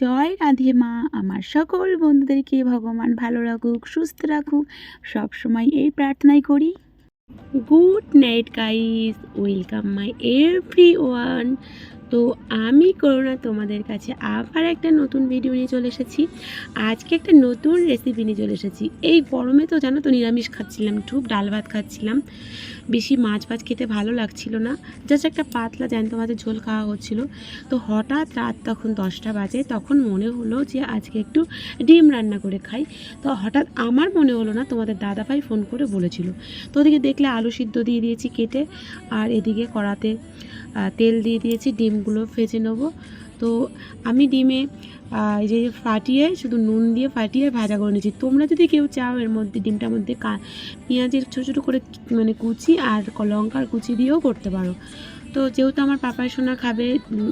জয় রাধে মা। আমার সকল বন্ধুদেরকে ভগবান ভালো রাখুক, সুস্থ রাখুক। সব সময় এই প্রার্থনাই করি। Good night guys, welcome my every one তো আমি করোনা তোমাদের কাছে আবার একটা নতুন ভিডিও নিয়ে চলে এসেছি। আজকে একটা নতুন রেসিপি নিয়ে চলে এসেছি। এই গরমে তো জানো তো নিরামিষ খাচ্ছিলাম খুব ডাল ভাত খাচ্ছিলাম। বেশি মাছ ফাছ খেতে ভালো লাগছিল না। জাস্ট একটা পাতলা জ্যান্ত মাছের ঝোল খাওয়া হচ্ছিল। তো হঠাৎ রাত তখন দশটা বাজে, তখন মনে হলো যে আজকে একটু ডিম রান্না করে খাই। তো হঠাৎ আমার মনে হলো না, তোমাদের দাদাভাই ফোন করে বলেছিল। তো ওদিকে দেখলে আলু সিদ্ধ দিয়ে দিয়েছি কেটে, আর এদিকে কড়াতে তেল দিয়ে দিয়েছি, ডিমগুলো ভেজে নেব। তো আমি ডিমে এই যে ফাটিয়ে, শুধু নুন দিয়ে ফাটিয়ে ভাজা করে নিয়েছি। তোমরা যদি কেউ চাও এর মধ্যে, ডিমটার মধ্যে কা, পেঁয়াজের ছোটো ছোটো করে মানে কুচি আর লঙ্কার কুচি দিয়েও করতে পারো। তো যেহেতু আমার পাপাই সোনা খাবে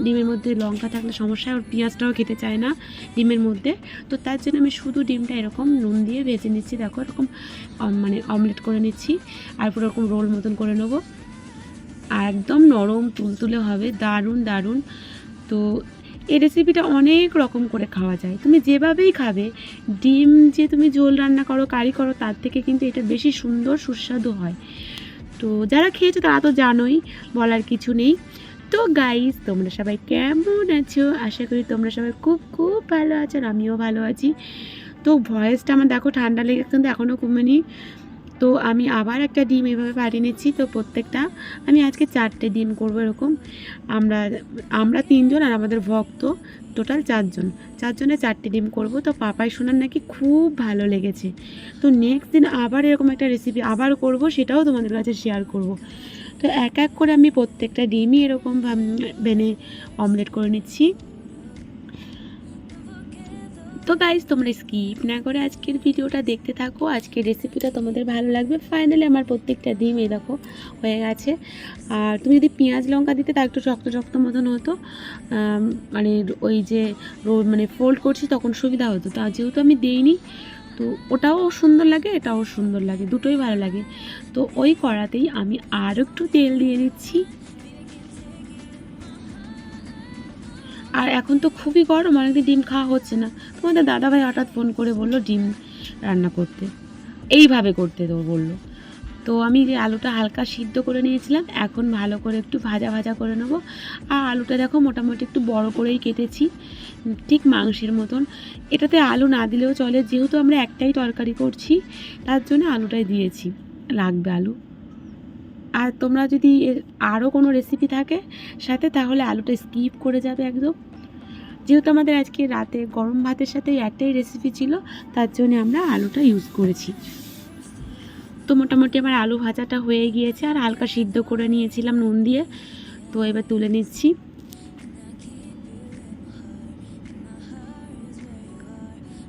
ডিমের মধ্যে লঙ্কা থাকলে সমস্যা, ওর পেঁয়াজটাও খেতে চায় না ডিমের মধ্যে। তো তার জন্য আমি শুধু ডিমটা এরকম নুন দিয়ে ভেজে নিচ্ছি। দেখো এরকম মানে অমলেট করে নিচ্ছি। আর পুরো এরকম রোল মতন করে নেব। একদম নরম, তুলতুলে হবে, দারুণ দারুণ। তো এই রেসিপিটা অনেক রকম করে খাওয়া যায়। তুমি যেভাবেই খাবে, ডিম যে তুমি ঝোল রান্না করো, কারি করো, তার থেকে কিন্তু এটা বেশি সুন্দর, সুস্বাদু হয়। তো যারা খেয়েছো, তারা তো জানোই, বলার কিছু নেই। তো গাইস তোমরা সবাই কেমন আছো? আশা করি তোমরা সবাই খুব খুব ভালো আছো, আর আমিও ভালো আছি। তো ভয়েসটা আমার দেখো, ঠান্ডা লেগে কিন্তু এখনও কমেনি তো আমি আবার একটা ডিম এভাবে পাঠিয়ে নিচ্ছি। তো প্রত্যেকটা আমি আজকে চারটে ডিম করব এরকম। আমরা আমরা তিনজন আর আমাদের ভক্ত টোটাল চারজন। চারজনে চারটে ডিম করব। তো পাপাই শোনার নাকি খুব ভালো লেগেছে। তো নেক্সট দিন আবার এরকম একটা রেসিপি আবার করব, সেটাও তোমাদের কাছে শেয়ার করব। তো এক এক করে আমি প্রত্যেকটা ডিমই এরকম বেনে অমলেট করে নিচ্ছি। তো গাইজ তোমরা স্কিপ না করে আজকের ভিডিওটা দেখতে থাকো। আজকের রেসিপিটা তোমাদের ভালো লাগবে। ফাইনালি আমার প্রত্যেকটা ডিম এই দেখো হয়ে গেছে। আর তুমি যদি পেঁয়াজ, লঙ্কা দিতে, তা একটু শক্ত শক্ত মতন হতো। মানে ওই যে মানে ফোল্ড করছি, তখন সুবিধা হতো। তা যেহেতু আমি দিইনি, তো ওটাও সুন্দর লাগে, এটাও সুন্দর লাগে, দুটোই ভালো লাগে। তো ওই কড়াতেই আমি আর একটু তেল দিয়ে নিচ্ছি আর এখন তো খুবই গরম, অনেকদিন ডিম খাওয়া হচ্ছে না। তোমাদের দাদাভাই হঠাৎ ফোন করে বলল ডিম রান্না করতে। এইভাবে করতে তো বলল। তো আমি যে আলুটা হালকা সিদ্ধ করে নিয়েছিলাম, এখন ভালো করে একটু ভাজা ভাজা করে নেব। আর আলুটা দেখো মোটামুটি একটু বড় করেই কেটেছি, ঠিক মাংসের মতন। এটাতে আলু না দিলেও চলে, যেহেতু আমরা একটাই তরকারি করছি, তার জন্য আলুটাই দিয়েছি, লাগবে আলু। আর তোমরা যদি আরও কোনো রেসিপি থাকে সাথে, তাহলে আলুটা স্কিপ করে যাবে একদম। যেহেতু আমাদের আজকে রাতে গরম ভাতের সাথে একটাই রেসিপি ছিল, তার জন্য আমরা আলুটা ইউজ করেছি। তো মোটামুটি আমার আলু ভাজাটা হয়ে গিয়েছে, আর হালকা সিদ্ধ করে নিয়েছিলাম নুন দিয়ে। তো এবার তুলে নিচ্ছি।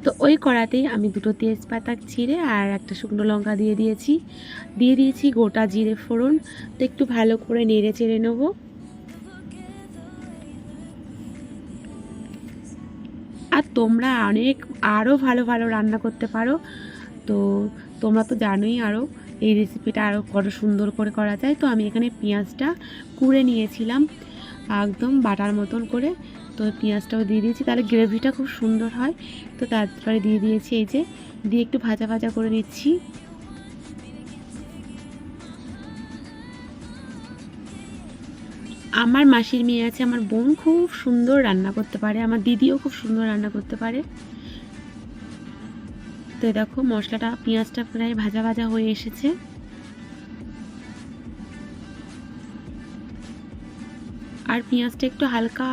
তো ওই কড়াতেই আমি দুটো তেজপাতা ছিঁড়ে আর একটা শুকনো লঙ্কা দিয়ে দিয়েছি। দিয়ে দিয়েছি গোটা জিরে ফোড়ন। তো একটু ভালো করে নেড়ে চেড়ে নেব। আর তোমরা অনেক আরও ভালো ভালো রান্না করতে পারো। তো তোমরা তো জানোই আরও এই রেসিপিটা আরও কত সুন্দর করে করা যায়। তো আমি এখানে পেঁয়াজটা কুড়ে নিয়েছিলাম, একদম বাটার মতন করে। তো পেঁয়াজটাও দিয়ে দিয়েছি, তাহলে গ্রেভিটা খুব সুন্দর হয়। তো তারপরে দিয়ে দিয়েছি এই যে, দিয়ে একটু ভাজা ভাজা করে নিচ্ছি। আমার মাসির মেয়ে আছে, আমার বোন খুব সুন্দর রান্না করতে পারে, আমার দিদিও খুব সুন্দর রান্না করতে পারে। তো দেখো, মশলাটা, পেঁয়াজটা প্রায় ভাজা ভাজা হয়ে এসেছে। আর পেঁয়াজটা একটু হালকা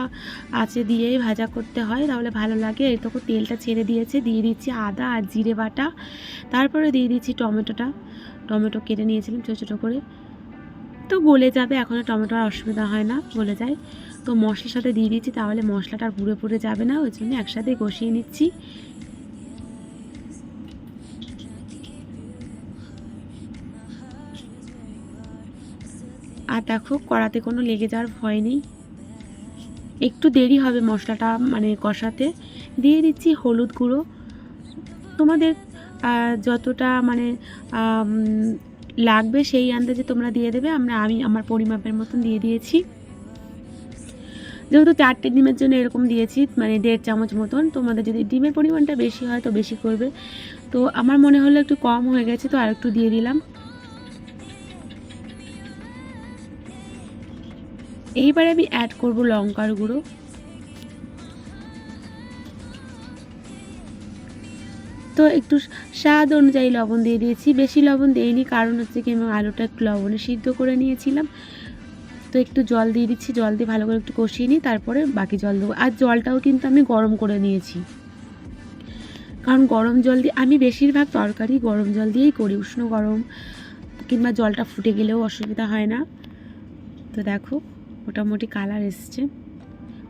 আঁচে দিয়েই ভাজা করতে হয়, তাহলে ভালো লাগে। এই তখন তেলটা ছেড়ে দিয়েছে, দিয়ে দিচ্ছি আদা আর জিরে বাটা। তারপরে দিয়ে দিচ্ছি টমেটোটা। টমেটো কেটে নিয়েছিলাম ছোটো ছোটো করে। তো গলে যাবে এখনও টমেটোর অসুবিধা হয় না, গলে যায়। তো মশলার সাথে দিয়ে দিচ্ছি, তাহলে মশলাটা আর পুড়ে পুড়ে যাবে না, ওই জন্য একসাথে কষিয়ে নিচ্ছি। আর দেখো, কড়াতে কোনো লেগে যাওয়ার ভয় নেই। একটু দেরি হবে মশলাটা মানে কষাতে। দিয়ে দিচ্ছি হলুদ গুঁড়ো। তোমাদের যতটা মানে লাগবে সেই আন্দাজে তোমরা দিয়ে দেবে। আমরা, আমি আমার পরিমাপের মতন দিয়ে দিয়েছি। যেহেতু চারটে ডিমের জন্য এরকম দিয়েছি মানে দেড় চামচ মতন, তোমাদের যদি ডিমের পরিমাণটা বেশি হয় তো বেশি করবে। তো আমার মনে হলো একটু কম হয়ে গেছে, তো আর একটু দিয়ে দিলাম। এইবার আমি অ্যাড করব লঙ্কার গুঁড়ো। তো একটু স্বাদ অনুযায়ী লবণ দিয়ে দিয়েছি। বেশি লবণ দেইনি, কারণ হচ্ছে কি আমি আলুটা একটু লবণে সিদ্ধ করে নিয়েছিলাম। তো একটু জল দিয়ে দিচ্ছি, জল দিয়ে ভালো করে একটু কষিয়ে নিই তারপরে বাকি জল দেবো। আর জলটাও কিন্তু আমি গরম করে নিয়েছি। কারণ গরম জল দিয়ে, আমি বেশিরভাগ তরকারি গরম জল দিয়েই করি, উষ্ণ গরম, কিংবা জলটা ফুটে গেলেও অসুবিধা হয় না। তো দেখো, মোটামুটি কালার এসছে।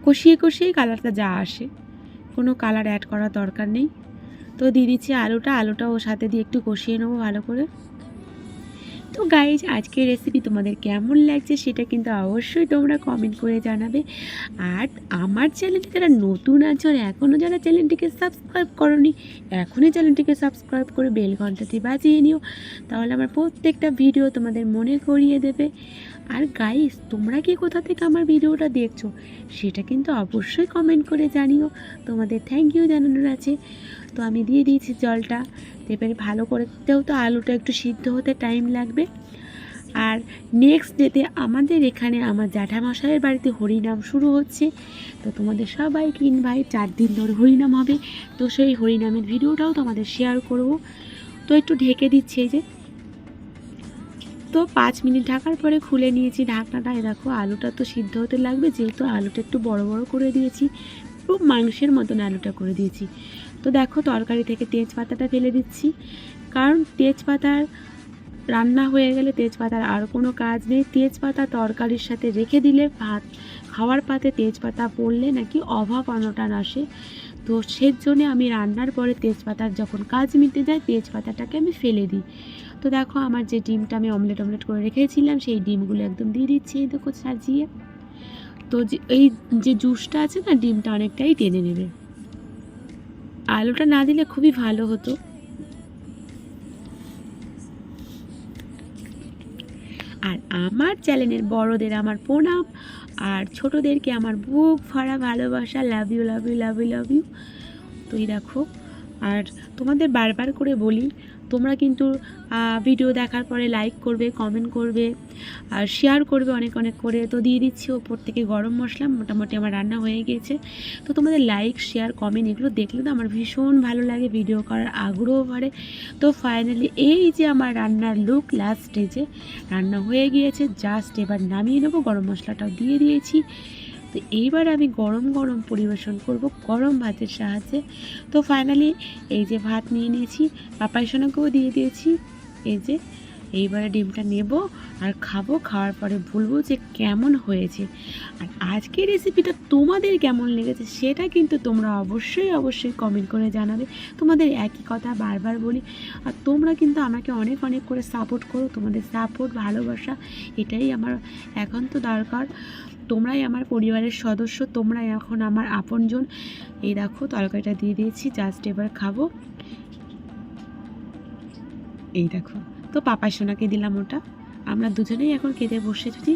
কষিয়ে কষিয়েই কালারটা যা আসে। কোনো কালার অ্যাড করার দরকার নেই। তো দিয়ে দিচ্ছি আলুটা আলুটা ওর সাথে দিয়ে একটু কষিয়ে নেব ভালো করে। তো গাইজ আজকের রেসিপি তোমাদের কেমন লাগছে সেটা কিন্তু অবশ্যই তোমরা কমেন্ট করে জানাবে। আর আমার চ্যানেলটি যারা নতুন আছো আর এখনও যারা চ্যানেলটিকে সাবস্ক্রাইব করনি, এখনই চ্যানেলটিকে সাবস্ক্রাইব করে বেল ঘন্টাটি বাজিয়ে নিও। তাহলে আমার প্রত্যেকটা ভিডিও তোমাদের মনে করিয়ে দেবে। আর গাইস তোমরা কি কোথা থেকে আমার ভিডিওটা দেখছ? সেটা কিন্তু অবশ্যই কমেন্ট করে জানিও। তোমাদের থ্যাংক ইউ জানানোর আছে। তো আমি দিয়ে দিয়েছি জলটা। এবারে ভালো করে তো, আলুটা একটু সিদ্ধ হতে টাইম লাগবে। আর নেক্সট ডেতে আমাদের এখানে আমার জ্যাঠামশাইয়ের বাড়িতে হরিনাম শুরু হচ্ছে। তো তোমাদের সবাইকে ইনভাইট চার দিন ধরে হরিনাম হবে। তো সেই হরিনামের ভিডিওটাও তোমাদের শেয়ার করব। তো একটু ঢেকে দিচ্ছে যে। তো পাঁচ মিনিট ঢাকার পরে খুলে নিয়েছি ঢাকনাটা। দেখো, আলুটা তো সিদ্ধ হতে লাগবে, যেহেতু আলুটা একটু বড় বড় করে দিয়েছি, খুব মাংসের মতন আলুটা করে দিয়েছি। তো দেখো, তরকারি থেকে তেজপাতাটা ফেলে দিচ্ছি। কারণ তেজপাতার রান্না হয়ে গেলে তেজপাতার আর কোনো কাজ নেই। তেজপাতা তরকারির সাথে রেখে দিলে ভাত, খাওয়ার পাতে তেজপাতা পড়লে নাকি অভাব অনটন আসে। তো সের জন্যে আমি রান্নার পরে তেজপাতার যখন কাজ মিটে যায়, তেজপাতাটাকে আমি ফেলে দিই। তো দেখো আমার যে ডিমটা আমি অমলেট অমলেট করে রেখেছিলাম, সেই ডিমগুলো একদম দিয়ে দিচ্ছি এই দেখো সাজিয়ে। তো যে এই যে জুসটা আছে না, ডিমটা অনেকটাই টেনে নেবে। আলুটা না দিলে খুবই ভালো হতো। আর আমার চ্যানেলের বড়দের আমার প্রণাম, আর ছোটদেরকে আমার বুক ভরা ভালোবাসা love you love you love you love you তো এই দেখো, আর তোমাদের বারবার করে বলি তোমরা কিন্তু ভিডিও দেখার পরে লাইক করবে কমেন্ট করবে, আর শেয়ার করবে অনেক অনেক করে। তো দিয়ে দিচ্ছি ওপর থেকে গরম মশলা, মোটামুটি আমার রান্না হয়ে গিয়েছে তো তোমাদের লাইক শেয়ার কমেন্ট এগুলো দেখলে তো আমার ভীষণ ভালো লাগে ভিডিও করার আগ্রহ বাড়ে। তো ফাইনালি এই যে আমার রান্নার লুক লাস্ট স্টেজে রান্না হয়ে গিয়েছে জাস্ট এবার নামিয়ে নেব, গরম মশলাটাও দিয়ে দিয়েছি। তো এইবার আমি গরম গরম পরিবেশন করব। গরম ভাতের সাহায্যে। তো ফাইনালি এই যে ভাত নিয়ে নিয়েছি, পাপাই সোনাকেও দিয়ে দিয়েছি। এই যে এইবারে ডিমটা নেব আর খাব। খাওয়ার পরে বলব যে কেমন হয়েছে। আর আজকের রেসিপিটা তোমাদের কেমন লেগেছে সেটা কিন্তু তোমরা অবশ্যই অবশ্যই কমেন্ট করে জানাবে। তোমাদের একই কথা বারবার বলি। আর তোমরা কিন্তু আমাকে অনেক অনেক করে সাপোর্ট করো। তোমাদের সাপোর্ট ভালোবাসা, এটাই আমার এখন তো দরকার। তোমরাই আমার পরিবারের সদস্য, তোমরাই এখন আমার আপনজন। এই দেখো, তরকারিটা দিয়ে দিয়েছি জাস্ট এবার খাব। এই দেখো। তো পাপা সোনাকে দিলাম ওটা। আমরা দুজনেই এখন খেতে বসেছি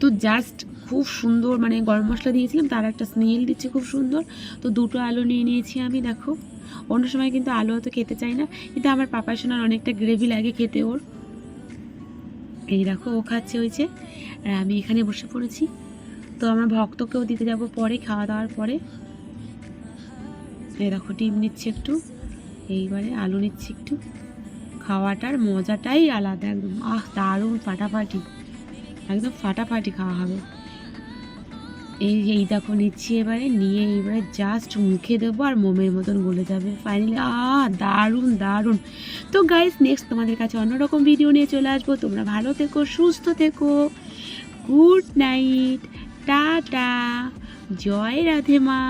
তো জাস্ট খুব সুন্দর মানে গরম মশলা দিয়েছিলাম, তার একটা স্মেল দিচ্ছে খুব সুন্দর। তো দুটো আলু নিয়ে নিয়েছি আমি, দেখো। অন্য সময় কিন্তু আলু অত খেতে চাই না, কিন্তু আমার পাপা সোনার অনেকটা গ্রেভি লাগে খেতে ওর। এই দেখো, ও খাচ্ছে হয়েছে আর আমি এখানে বসে পড়েছি। তো আমরা ভক্তকেও দিতে যাব পরে খাওয়া দাওয়ার পরে। এই দেখো, ডিম নিচ্ছে একটু। এইবারে আলু নিচ্ছি একটু। খাওয়াটার মজাটাই আলাদা একদম। আহ, দারুণ ফাটাফাটি। একদম ফাটাফাটি খাওয়া হবে। এই এই দেখো, নিচ্ছি এবারে। নিয়ে এবারে জাস্ট মুখে দেবো আর মোমের মতন গলে যাবে। ফাইনালি আহ, দারুণ দারুণ। তো গাইস নেক্সট তোমাদের কাছে অন্যরকম ভিডিও নিয়ে চলে আসব। তোমরা ভালো থেকো, সুস্থ থেকো। Good night tata. জয় রাধে মা।